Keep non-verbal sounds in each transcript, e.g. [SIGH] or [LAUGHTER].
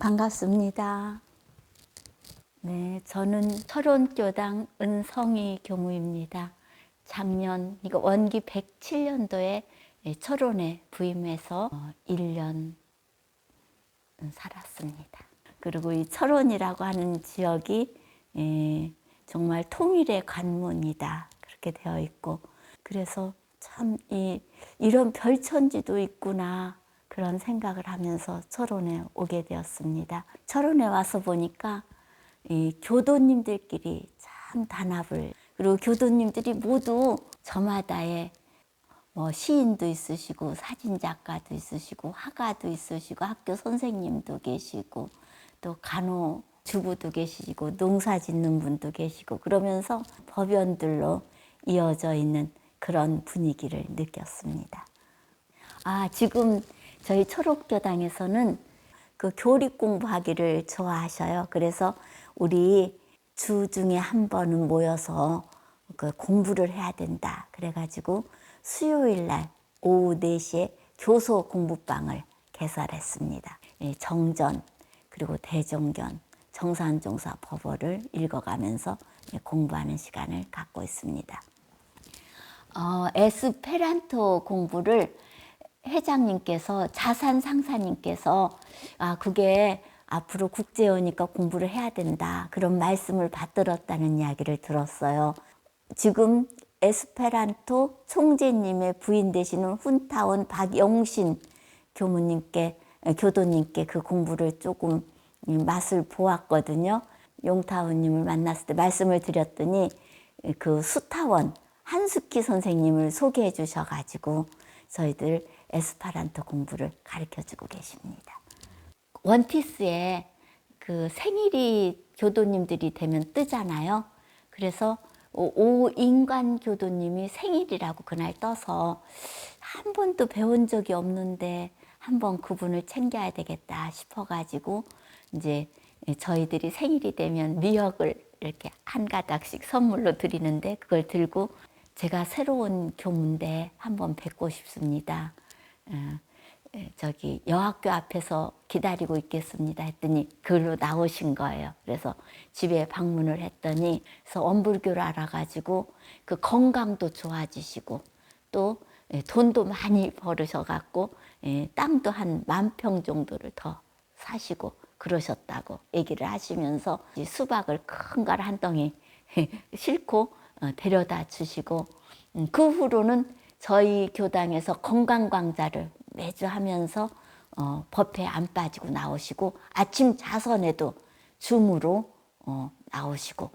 반갑습니다. 네, 저는 철원교당 은성희 교무입니다. 작년, 이거 원기 107년도에 철원에 부임해서 어, 1년 살았습니다. 그리고 이 철원이라고 하는 지역이 예, 정말 통일의 관문이다. 그렇게 되어 있고, 그래서 참 이, 이런 별천지도 있구나. 그런 생각을 하면서 철원에 오게 되었습니다. 철원에 와서 보니까 이 교도님들끼리 참 단합을 그리고 교도님들이 모두 저마다의 뭐 시인도 있으시고 사진 작가도 있으시고 화가도 있으시고 학교 선생님도 계시고 또 간호 주부도 계시고 농사 짓는 분도 계시고 그러면서 법연들로 이어져 있는 그런 분위기를 느꼈습니다. 아, 지금 저희 초록교당에서는 그 교리 공부하기를 좋아하셔요. 그래서 우리 주 중에 한 번은 모여서 그 공부를 해야 된다. 그래가지고 수요일 날 오후 4시에 교소 공부방을 개설했습니다. 예, 정전, 그리고 대종견, 정산종사 법어를 읽어가면서 예, 공부하는 시간을 갖고 있습니다. 어, 에스페란토 공부를 회장님께서 자산 상사님께서 아 그게 앞으로 국제어니까 공부를 해야 된다 그런 말씀을 받들었다는 이야기를 들었어요. 지금 에스페란토 총재님의 부인 되시는 훈타운 박영신 교무님께 교도님께 그 공부를 조금 맛을 보았거든요. 용타운님을 만났을 때 말씀을 드렸더니 그 수타원 한숙희 선생님을 소개해 주셔가지고 저희들 에스파란토 공부를 가르쳐 주고 계십니다. 원피스에 그 생일이 교도님들이 되면 뜨잖아요. 그래서 오인관 교도님이 생일이라고 그날 떠서 한 번도 배운 적이 없는데 한번 그분을 챙겨야 되겠다 싶어가지고 이제 저희들이 생일이 되면 미역을 이렇게 한 가닥씩 선물로 드리는데 그걸 들고 제가 새로운 교문데 한번 뵙고 싶습니다. 어, 저기 여학교 앞에서 기다리고 있겠습니다 했더니 글로 나오신 거예요. 그래서 집에 방문을 했더니 그래서 원불교를 알아가지고 그 건강도 좋아지시고 또 돈도 많이 벌으셔갖고 땅도 한 만 평 정도를 더 사시고 그러셨다고 얘기를 하시면서 수박을 큰 걸 한 덩이 [LAUGHS] 싣고 어, 데려다 주시고 음, 그 후로는 저희 교당에서 건강광자를 매주 하면서 어, 법회 안 빠지고 나오시고 아침 자선에도 줌으로 어, 나오시고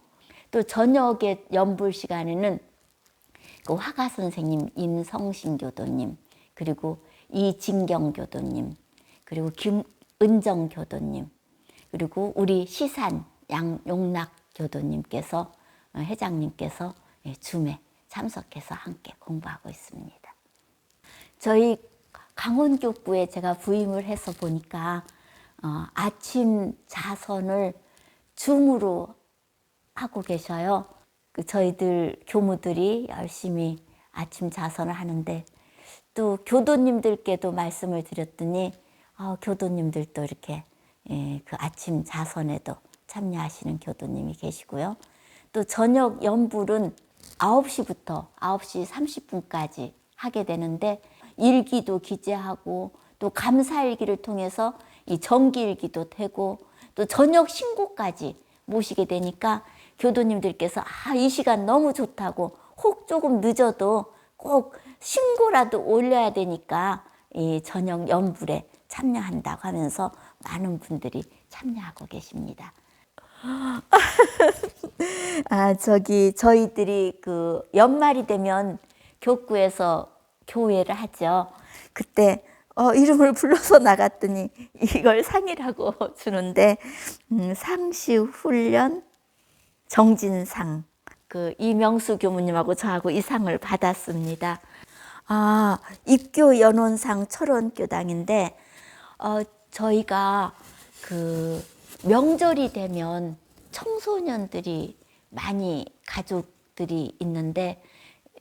또 저녁에 연불 시간에는 그 화가 선생님 임성신 교도님 그리고 이진경 교도님 그리고 김은정 교도님 그리고 우리 시산 양용락 교도님께서 어, 회장님께서 예, 줌에 참석해서 함께 공부하고 있습니다. 저희 강원교구에 제가 부임을 해서 보니까 어, 아침 자선을 줌으로 하고 계셔요. 그 저희들 교무들이 열심히 아침 자선을 하는데 또 교도님들께도 말씀을 드렸더니 어, 교도님들도 이렇게 예, 그 아침 자선에도 참여하시는 교도님이 계시고요. 또 저녁 연불은 9시부터 9시 30분까지 하게 되는데 일기도 기재하고 또 감사일기를 통해서 이 정기일기도 되고 또 저녁 신고까지 모시게 되니까 교도님들께서 아, 이 시간 너무 좋다고 혹 조금 늦어도 꼭 신고라도 올려야 되니까 이 저녁 연불에 참여한다고 하면서 많은 분들이 참여하고 계십니다. 아, 저기 저희들이 그 연말이 되면 교구에서 교회를 하죠. 그때 어, 이름을 불러서 나갔더니 이걸 상이라고 [LAUGHS] 주는데 음, 상시 훈련 정진상 그 이명수 교무님하고 저하고 이 상을 받았습니다. 아 입교 연원상 철원교당인데 어, 저희가 그 명절이 되면 청소년들이 많이 가족들이 있는데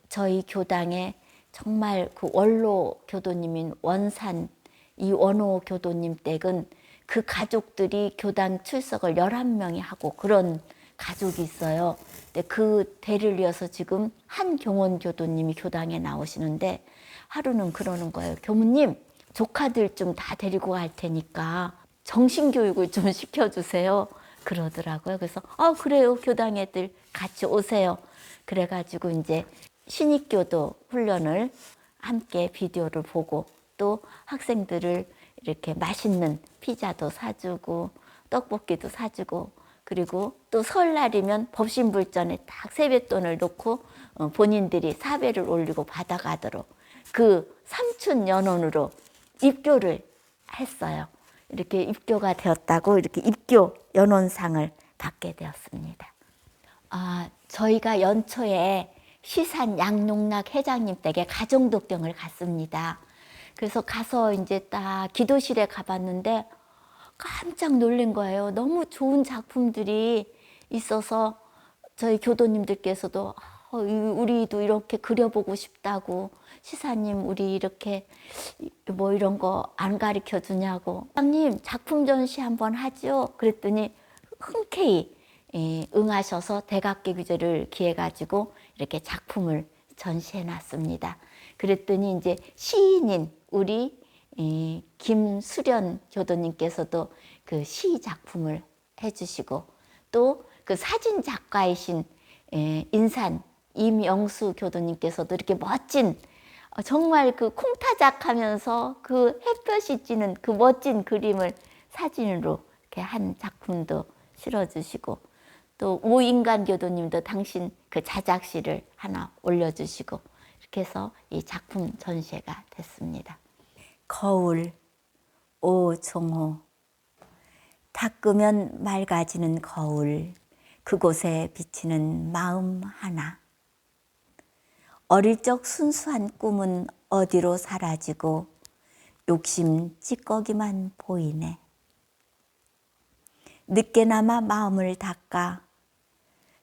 저희 교당에 정말 그 원로 교도님인 원산 이 원호 교도님 댁은 그 가족들이 교당 출석을 11명이 하고 그런 가족이 있어요. 근데 그 대를 이어서 지금 한경원 교도님이 교당에 나오시는데 하루는 그러는 거예요. 교무님, 조카들 좀 다 데리고 갈 테니까 정신교육을 좀 [LAUGHS] 시켜주세요. 그러더라고요. 그래서, 아, 그래요. 교당 애들 같이 오세요. 그래가지고 이제 신입교도 훈련을 함께 비디오를 보고 또 학생들을 이렇게 맛있는 피자도 사주고 떡볶이도 사주고 그리고 또 설날이면 법신불전에 딱 세뱃돈을 놓고 어, 본인들이 사배를 올리고 받아가도록 그 삼춘 연원으로 입교를 했어요. 이렇게 입교가 되었다고 이렇게 입교 연원상을 받게 되었습니다. 아, 저희가 연초에 시산 양농락 회장님 댁에 가정 독경을 갔습니다. 그래서 가서 이제 딱 기도실에 가봤는데 깜짝 놀란 거예요. 너무 좋은 작품들이 있어서 저희 교도님들께서도 어, 이- 우리도 이렇게 그려보고 싶다고 시사님 우리 이렇게 뭐 이런 거 안 가르쳐 주냐고 장님 작품 전시 한번 하죠. 그랬더니 흔쾌히 예, 응하셔서 대각계 규제를 기해 가지고 이렇게 작품을 전시해 놨습니다. 그랬더니 이제 시인인 우리 이 김수련 교도님께서도 그 시 작품을 해주시고 또 그 사진 작가이신 예, 인산 임영수 교도님께서도 이렇게 멋진 어, 정말 그 콩타작하면서 그 햇볕이 찌는 그 멋진 그림을 사진으로 이렇게 한 작품도 실어주시고 또 오인간 교도님도 당신 그 자작시를 하나 올려주시고 이렇게 해서 이 작품 전시회가 됐습니다. 거울 오종호 닦으면 맑아지는 거울 그곳에 비치는 마음 하나 어릴 적 순수한 꿈은 어디로 사라지고 욕심 찌꺼기만 보이네 늦게나마 마음을 닦아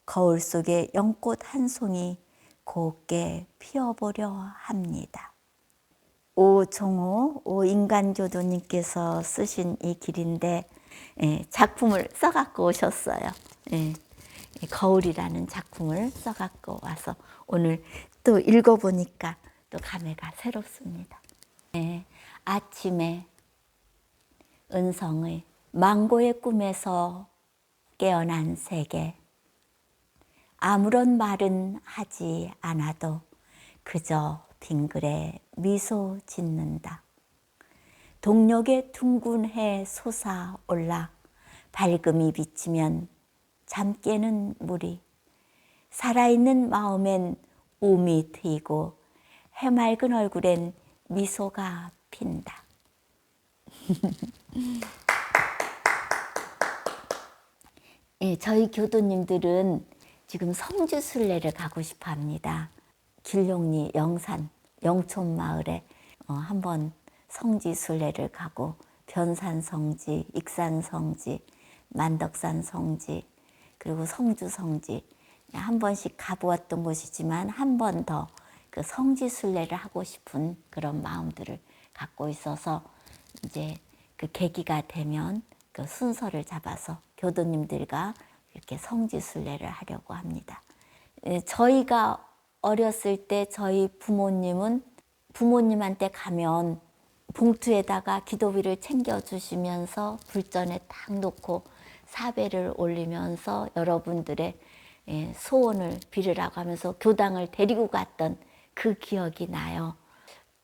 거울 속에 연꽃 한 송이 곱게 피어보려 합니다. 오종호 오인간교도님께서 쓰신 이 길인데 예, 작품을 써갖고 오셨어요. 거울이라는 작품을 써갖고 와서 오늘 또 읽어보니까 또 감회가 새롭습니다. 예, 아침에 은성의 망고의 꿈에서 깨어난 세계 아무런 말은 하지 않아도 그저 빙글에 미소 짓는다. 동력의 둥근 해 솟아올라 밝음이 비치면 잠 깨는 물이 살아있는 마음엔 움이 트이고 해맑은 얼굴엔 미소가 핀다. [LAUGHS] 예, 저희 교도님들은 지금 성주순례를 가고 싶어 합니다. 길룡리 영산 영촌 마을에 어, 한번 성지 순례를 가고 변산 성지, 익산 성지, 만덕산 성지, 그리고 성주 성지 한 번씩 가보았던 곳이지만 한 번 더 그 성지 순례를 하고 싶은 그런 마음들을 갖고 있어서 이제 그 계기가 되면 그 순서를 잡아서 교도님들과 이렇게 성지 순례를 하려고 합니다. 예, 저희가 어렸을 때 저희 부모님은 부모님한테 가면 봉투에다가 기도비를 챙겨주시면서 불전에 딱 놓고 사배를 올리면서 여러분들의 예, 소원을 빌으라고 하면서 교당을 데리고 갔던 그 기억이 나요.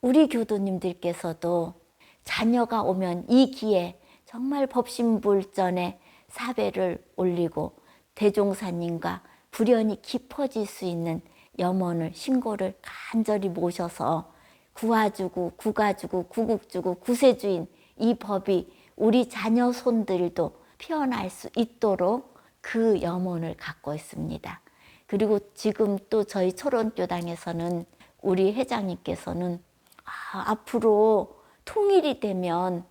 우리 교도님들께서도 자녀가 오면 이 기회에 정말 법신불전에 사배를 올리고 대종사님과 불연이 깊어질 수 있는 염원을 신고를 간절히 모셔서 구화주고 구가주고 구국주고 구세주인 이 법이 우리 자녀 손들도 피어날 수 있도록 그 염원을 갖고 있습니다. 그리고 지금 또 저희 초론교당에서는 우리 회장님께서는 아, 앞으로 통일이 되면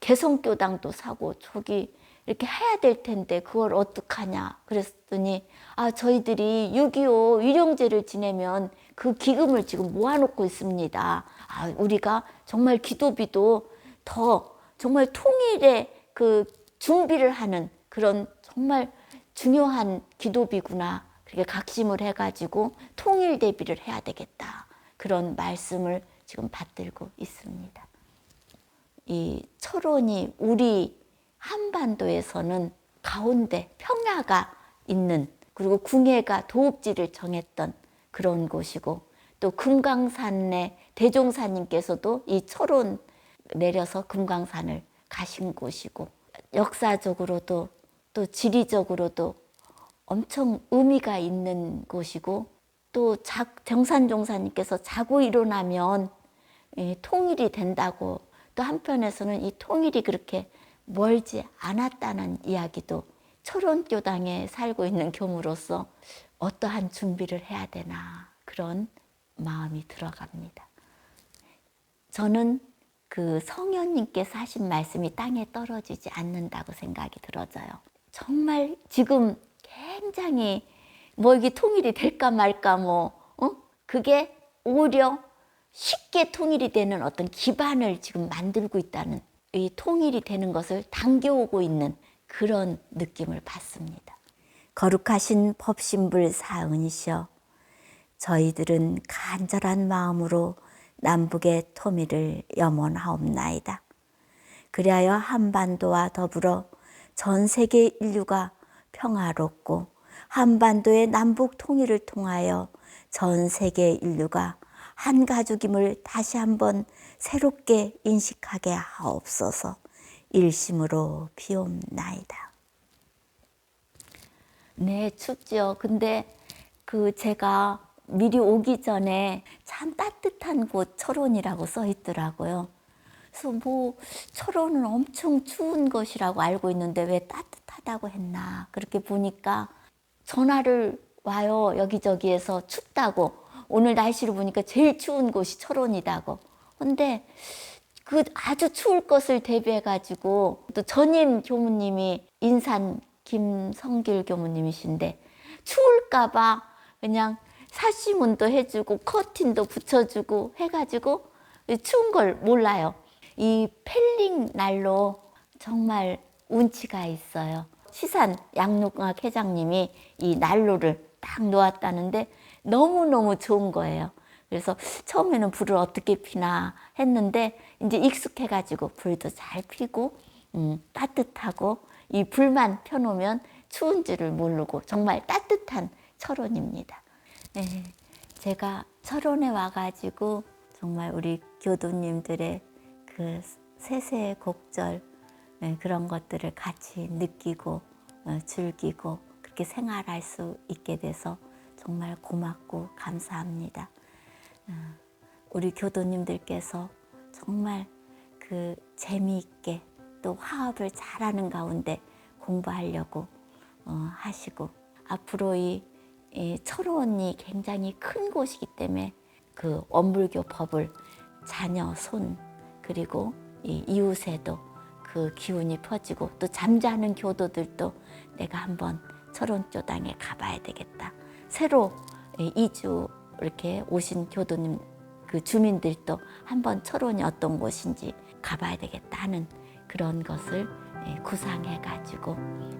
개성교당도 사고 저기 이렇게 해야 될 텐데 그걸 어떡하냐 그랬더니 아 저희들이 6.25 위령제를 지내면 그 기금을 지금 모아놓고 있습니다. 아 우리가 정말 기도비도 더 정말 통일의 그 준비를 하는 그런 정말 중요한 기도비구나. 그렇게 각심을 해가지고 통일 대비를 해야 되겠다. 그런 말씀을 지금 받들고 있습니다. 이 철원이 우리 한반도에서는 가운데 평야가 있는 그리고 궁예가 도읍지를 정했던 그런 곳이고 또 금강산의 대종사님께서도 이 철원 내려서 금강산을 가신 곳이고 역사적으로도 또 지리적으로도 엄청 의미가 있는 곳이고 또 자- 정산 종사님께서 자고 일어나면 예, 통일이 된다고 또 한편에서는 이 통일이 그렇게 멀지 않았다는 이야기도 철원교당에 살고 있는 교무로서 어떠한 준비를 해야 되나 그런 마음이 들어갑니다. 저는 그 성현님께서 하신 말씀이 땅에 떨어지지 않는다고 생각이 들어져요. 정말 지금 굉장히 뭐 이게 통일이 될까 말까 뭐, 어? 그게 오히려 쉽게 통일이 되는 어떤 기반을 지금 만들고 있다는 이 통일이 되는 것을 당겨오고 있는 그런 느낌을 받습니다. 거룩하신 법신불 사은이시여 저희들은 간절한 마음으로 남북의 통일을 염원하옵나이다. 그리하여 한반도와 더불어 전 세계 인류가 평화롭고 한반도의 남북 통일을 통하여 전 세계 인류가 한 가족임을 다시 한번 새롭게 인식하게 하옵소서 일심으로 비옵나이다. 네, 춥죠. 근데 그 제가 미리 오기 전에 참 따뜻한 곳 철원이라고 써 있더라고요. 그래서 뭐 철원은 엄청 추운 것이라고 알고 있는데 왜 따뜻하다고 했나? 그렇게 보니까 전화를 와요 여기저기에서 춥다고. 오늘 날씨를 보니까 제일 추운 곳이 철원이다고. 근데 그 아주 추울 것을 대비해 가지고 또 전임 교무님이 인산 김성길 교무님이신데 추울까봐 그냥 사시문도 해주고 커튼도 붙여주고 해가지고 추운 걸 몰라요. 이 펠링 날로 정말 운치가 있어요. 시산 양육학 회장님이 이 난로를 딱 놓았다는데 너무너무 좋은 거예요. 그래서 처음에는 불을 어떻게 피나 했는데 이제 익숙해가지고 불도 잘 피고 음, 따뜻하고 이 불만 펴놓으면 추운 줄을 모르고 정말 따뜻한 철원입니다. 예, 제가 철원에 와가지고 정말 우리 교도님들의 그 세세의 곡절 예, 그런 것들을 같이 느끼고 어, 즐기고 그렇게 생활할 수 있게 돼서 정말 고맙고 감사합니다. 어, 우리 교도님들께서 정말 그 재미있게 또 화합을 잘하는 가운데 공부하려고 어, 하시고 앞으로 이, 이 철원이 굉장히 큰 곳이기 때문에 그 원불교 법을 자녀, 손 그리고 이 이웃에도 그 기운이 퍼지고 또 잠자는 교도들도 내가 한번 철원교당에 가봐야 되겠다. 새로 이 이주 이렇게 오신 교도님 그 주민들도 한번 철원이 어떤 곳인지 가봐야 되겠다 하는 그런 것을 예, 구상해 가지고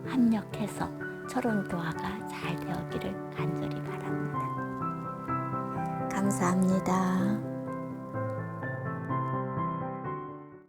합력해서 철원 교화가 잘 되었기를 간절히 바랍니다. 감사합니다.